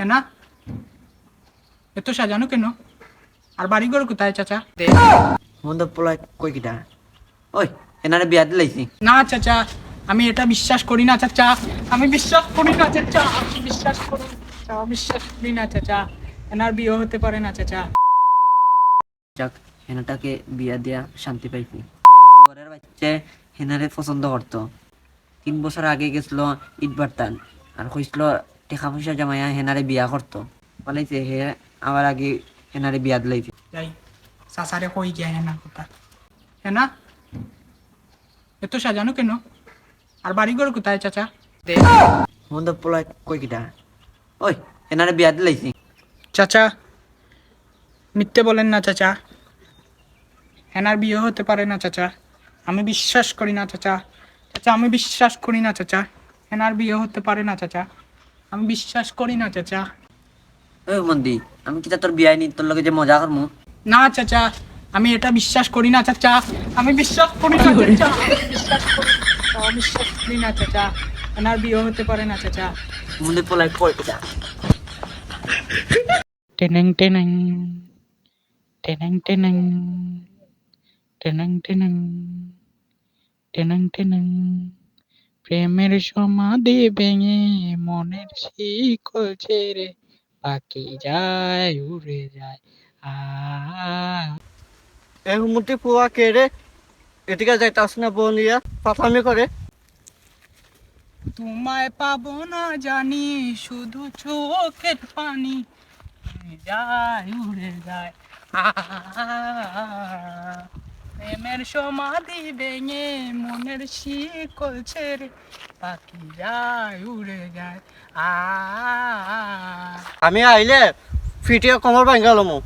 হ্যাঁ না এত সাজানো কেন? আর বাড়িঘর কোথায় চাচা? মন্দ পোলা কই কিটা? ওই এনারে বিয়া দিলাইছি না চাচা আমি এটা বিশ্বাস করি না চাচা। আমি বিশ্বাস করি না চাচা। আমি বিশ্বাস করি বিশ্বাস করি না চাচা। এনার বিয়ে হতে পারে না চাচা। যাক হেনাটাকে বিয়া দিয়া শান্তি পাইছি। ঘরের বাচ্চা হেনারে পছন্দ করতো। তিন বছর আগে গেছিল ইট বার্তাল আর কইছিল টেকা পয়সা জামাইয়া হেনারে বিয়া করতো। বলাইছে হে আমার আগে হেনারে বিয়া দিলাইছে। যাই সাসারে কই গিয়া হ্যাঁ না কথা? হেনা? এত সাজানো কেন? আর বাড়িঘর কোথায় চাচা? মন্দ পোলা কই কিটা? ওই হেনারে বিয়া দিলাইছি। চাচা মিথ্যে বলেন না চাচা। হেনার বিয়ে হতে পারে না চাচা। আমি বিশ্বাস করি না চাচা। চাচা আমি বিশ্বাস করি না চাচা। হেনার বিয়ে হতে পারে না চাচা। আমি বিশ্বাস করি না চাচা। ওই মন্দি আমি কিটা তোর বিয়াই নি তোর লগে যে মজা করমু? না চাচা আমি এটা বিশ্বাস করি না চাচা। আমি বিশ্বাস করি না চাচা। বিশ্বাস করি না, চাচা। হেনার বিয়ে হতে পারে না চাচা। মন্দি পোলা কই কিটা টেনেং টেনেং। টেনেং টেনেং। টেনেং টেনেং। টেনেং টেনেং। প্রেমের সমাধি ভেঙে মনের শিকল ছেড়ে পাখি যায় উড়ে যায়। আ এই হুমুতি পুয়া কে রে? এদিকে যাইতাস না বলিয়া পাতামি করে। তোমায় পাবো না জানি শুধু চোখের পানি। যায় উড়ে যায়। আ প্রেমের সমাধি ভেঙে মনের শিকল ছেড়ে পাখি যায় উড়ে যায়। আ আমি আইলে ফিটিয়ে কমর ভাঙ্গালমু